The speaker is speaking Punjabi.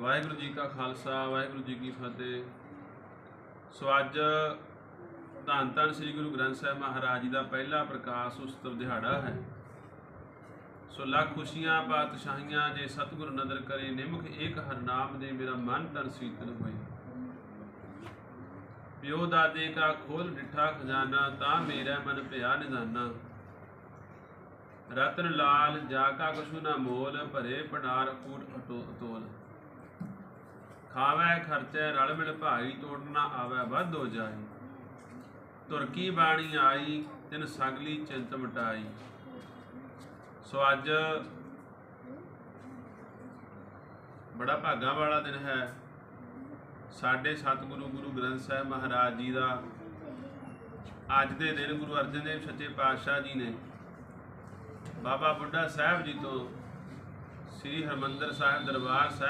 ਵਾਹਿਗੁਰੂ ਜੀ ਕਾ ਖਾਲਸਾ, ਵਾਹਿਗੁਰੂ ਜੀ ਕੀ ਫਤਿਹ। ਸੋ ਅੱਜ ਧੰਨ ਧੰਨ ਸ੍ਰੀ ਗੁਰੂ ਗ੍ਰੰਥ ਸਾਹਿਬ ਮਹਾਰਾਜ ਜੀ ਦਾ ਪਹਿਲਾ ਪ੍ਰਕਾਸ਼ ਉਤਸਵ ਦਿਹਾੜਾ ਹੈ। ਸੋ ਲੱਖ ਖੁਸ਼ੀਆਂ ਪਾਤਸ਼ਾਹੀਆਂ ਜੇ ਸਤਿਗੁਰ ਨਦਰ ਕਰੇ, ਨਿਮਖ ਏਕ ਹਰਨਾਮ ਦੇ ਮੇਰਾ ਮਨ ਤਨ ਸੀਤਲ ਹੋਏ। ਪਿਓ ਦਾਦੇ ਕਾ ਖੋਲ ਡਿਠਾ ਖਜ਼ਾਨਾ, ਤਾਂ ਮੇਰਾ ਮਨ ਭਿਆ ਨਿਦਾਨਾ ਰਤਨ ਲਾਲ, ਜਾ ਕਾ ਕਛੂ ਨਾ ਮੋਲ, ਭਰੇ ਪਨਾਰ ਕੂਟ ਅਟੋ ਤੋਲ ਖਾਵੈ ਖਰਚੈ ਰਲ ਮਿਲ ਭਾਈ ਤੋੜ ਨਾ ਆਵੈ ਵੱਧ ਹੋ ਜਾਈ। ਤੁਰਕੀ ਬਾਣੀ ਆਈ, ਤਿਨ ਸਗਲੀ ਚਿੰਤ ਮਟਾਈ। ਸੋ ਅੱਜ ਬੜਾ ਭਾਗਾ ਵਾਲਾ ਦਿਨ ਹੈ। ਸਾਡੇ ਸਤਿਗੁਰੂ ਗੁਰੂ ਗ੍ਰੰਥ ਸਾਹਿਬ ਮਹਾਰਾਜ ਜੀ ਦਾ ਅੱਜ ਦੇ ਦਿਨ ਗੁਰੂ ਅਰਜਨ ਦੇਵ ਸੱਚੇ ਪਾਤਸ਼ਾਹ ਜੀ ਨੇ ਬਾਬਾ ਬੁੱਢਾ ਸਾਹਿਬ ਜੀ ਤੋਂ ਸ੍ਰੀ ਹਰਮੰਦਰ ਸਾਹਿਬ ਦਰਬਾਰ ਸਾਹਿਬ